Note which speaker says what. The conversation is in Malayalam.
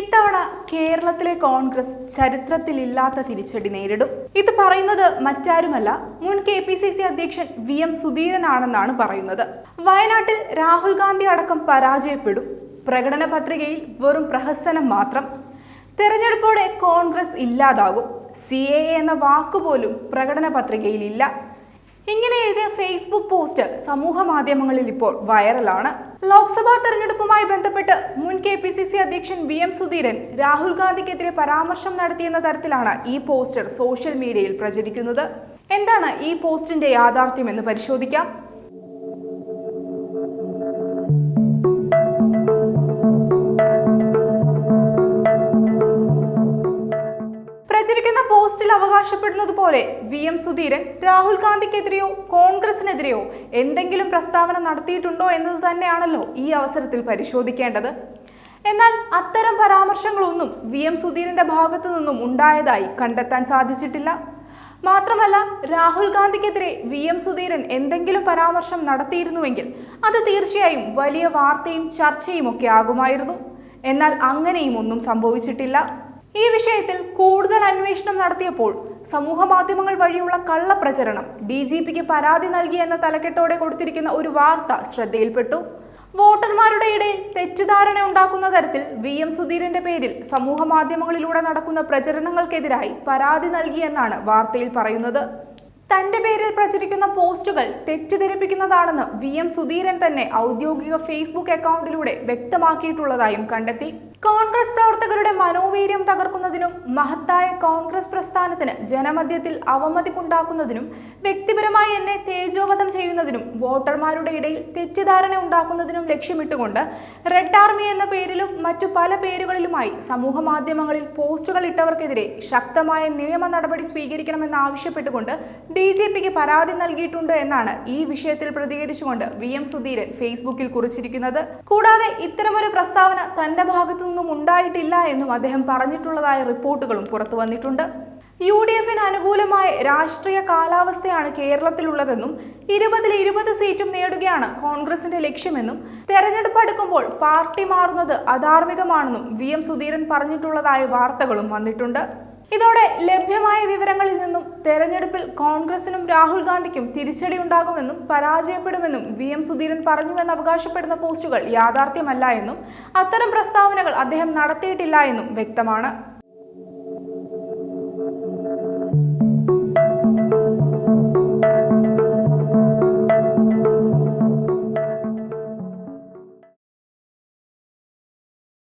Speaker 1: ഇത്തവണ കേരളത്തിലെ കോൺഗ്രസ് ചരിത്രത്തിലില്ലാത്ത തിരിച്ചടി നേരിടും ഇത് പറയുന്നത് മറ്റാരുമല്ല മുൻ കെ പി സി സി അധ്യക്ഷൻ വി എം സുധീരനാണെന്നാണ് പറയുന്നത് വയനാട്ടിൽ രാഹുൽ ഗാന്ധി അടക്കം പരാജയപ്പെടും പ്രകടന പത്രികയിൽ വെറും പ്രഹസനം മാത്രം തെരഞ്ഞെടുപ്പോടെ കോൺഗ്രസ് ഇല്ലാതാകും സി എ എന്ന വാക്കുപോലും പ്രകടന പത്രികയിലില്ല ഇങ്ങനെ എഴുതിയ ഫേസ്ബുക്ക് പോസ്റ്റ് സമൂഹ മാധ്യമങ്ങളിൽ ഇപ്പോൾ വൈറലാണ് ലോക്സഭാ തെരഞ്ഞെടുപ്പുമായി ബന്ധപ്പെട്ട് പി സി സി അധ്യക്ഷൻ വി എം സുധീരൻ രാഹുൽ ഗാന്ധിക്കെതിരെ പരാമർശം നടത്തിയെന്ന തരത്തിലാണ് ഈ പോസ്റ്റർ സോഷ്യൽ മീഡിയയിൽ പ്രചരിക്കുന്നത് എന്താണ് ഈ പോസ്റ്റിന്റെ യാഥാർത്ഥ്യം എന്ന് പരിശോധിക്കാം പ്രചരിക്കുന്ന പോസ്റ്റിൽ അവകാശപ്പെടുന്നത് പോലെ വി എം സുധീരൻ രാഹുൽ ഗാന്ധിക്കെതിരെയോ കോൺഗ്രസിനെതിരെയോ എന്തെങ്കിലും പ്രസ്താവന നടത്തിയിട്ടുണ്ടോ എന്നത് തന്നെയാണല്ലോ ഈ അവസരത്തിൽ പരിശോധിക്കേണ്ടത് എന്നാൽ അത്തരം പരാമർശങ്ങളൊന്നും വി എം സുധീരന്റെ ഭാഗത്തു നിന്നും ഉണ്ടായതായി കണ്ടെത്താൻ സാധിച്ചിട്ടില്ല മാത്രമല്ല രാഹുൽ ഗാന്ധിക്കെതിരെ വി എം സുധീരൻ എന്തെങ്കിലും പരാമർശം നടത്തിയിരുന്നുവെങ്കിൽ അത് തീർച്ചയായും വലിയ വാർത്തയും ചർച്ചയും ഒക്കെ ആകുമായിരുന്നു എന്നാൽ അങ്ങനെയും ഒന്നും സംഭവിച്ചിട്ടില്ല ഈ വിഷയത്തിൽ കൂടുതൽ അന്വേഷണം നടത്തിയപ്പോൾ സമൂഹ മാധ്യമങ്ങൾ വഴിയുള്ള കള്ളപ്രചരണം ഡി ജി പിക്ക് പരാതി നൽകിയെന്ന തലക്കെട്ടോടെ കൊടുത്തിരിക്കുന്ന ഒരു വാർത്ത ശ്രദ്ധയിൽപ്പെട്ടു വോട്ടർമാരുടെ ഇടയിൽ തെറ്റിദ്ധാരണ ഉണ്ടാക്കുന്ന തരത്തിൽ വി എം സുധീരന്റെ പേരിൽ സമൂഹ മാധ്യമങ്ങളിലൂടെ നടക്കുന്ന പ്രചരണങ്ങൾക്കെതിരായി പരാതി നൽകിയെന്നാണ് വാർത്തയിൽ പറയുന്നത് തന്റെ പേരിൽ പ്രചരിക്കുന്ന പോസ്റ്റുകൾ തെറ്റിദ്ധരിപ്പിക്കുന്നതാണെന്ന് വി എം സുധീരൻ തന്നെ ഔദ്യോഗിക ഫേസ്ബുക്ക് അക്കൗണ്ടിലൂടെ വ്യക്തമാക്കിയിട്ടുള്ളതായും കണ്ടെത്തി കോൺഗ്രസ് പ്രവർത്തകരുടെ മനോവീര്യം തകർക്കുന്നതിനും മഹത്തായ കോൺഗ്രസ് പ്രസ്ഥാനത്തിന് ജനമധ്യത്തിൽ അവമതിപ്പുണ്ടാക്കുന്നതിനും വ്യക്തിപരമായി എന്നെ തേജോവധം ചെയ്യുന്നതിനും വോട്ടർമാരുടെ ഇടയിൽ തെറ്റിദ്ധാരണ ഉണ്ടാക്കുന്നതിനും ലക്ഷ്യമിട്ടുകൊണ്ട് റെഡ് ആർമി എന്ന പേരിലും മറ്റു പല പേരുകളിലുമായി സമൂഹ മാധ്യമങ്ങളിൽ പോസ്റ്റുകൾ ഇട്ടവർക്കെതിരെ ശക്തമായ നിയമ നടപടി സ്വീകരിക്കണമെന്ന് ആവശ്യപ്പെട്ടുകൊണ്ട് ഡി ജി പിക്ക് പരാതി നൽകിയിട്ടുണ്ട് എന്നാണ് ഈ വിഷയത്തിൽ പ്രതികരിച്ചുകൊണ്ട് വി എം സുധീരൻ ഫേസ്ബുക്കിൽ കുറിച്ചിരിക്കുന്നത് കൂടാതെ ഇത്തരമൊരു പ്രസ്താവന തന്റെ ഭാഗത്തു നിന്നും ഉണ്ടായിട്ടില്ല എന്നും അദ്ദേഹം പറഞ്ഞിട്ടുള്ളതായ റിപ്പോർട്ടുകളും പുറത്തു വന്നിട്ടുണ്ട് യു ഡി എഫിന് അനുകൂലമായ രാഷ്ട്രീയ കാലാവസ്ഥയാണ് കേരളത്തിലുള്ളതെന്നും ഇരുപതിൽ ഇരുപത് സീറ്റും നേടുകയാണ് കോൺഗ്രസിന്റെ ലക്ഷ്യമെന്നും തെരഞ്ഞെടുപ്പ് അടുക്കുമ്പോൾ പാർട്ടി മാറുന്നത് അധാർമികമാണെന്നും വി എം സുധീരൻ പറഞ്ഞിട്ടുള്ളതായ വാർത്തകളും വന്നിട്ടുണ്ട് ഇതോടെ ലഭ്യമായ വിവരങ്ങളിൽ നിന്നും തെരഞ്ഞെടുപ്പിൽ കോൺഗ്രസിനും രാഹുൽ ഗാന്ധിക്കും തിരിച്ചടി ഉണ്ടാകുമെന്നും പരാജയപ്പെടുമെന്നും വി എം സുധീരൻ പറഞ്ഞുവെന്ന് അവകാശപ്പെടുന്ന പോസ്റ്റുകൾ യാഥാർത്ഥ്യമല്ല എന്നും അത്തരം പ്രസ്താവനകൾ അദ്ദേഹം നടത്തിയിട്ടില്ല എന്നും വ്യക്തമാണ്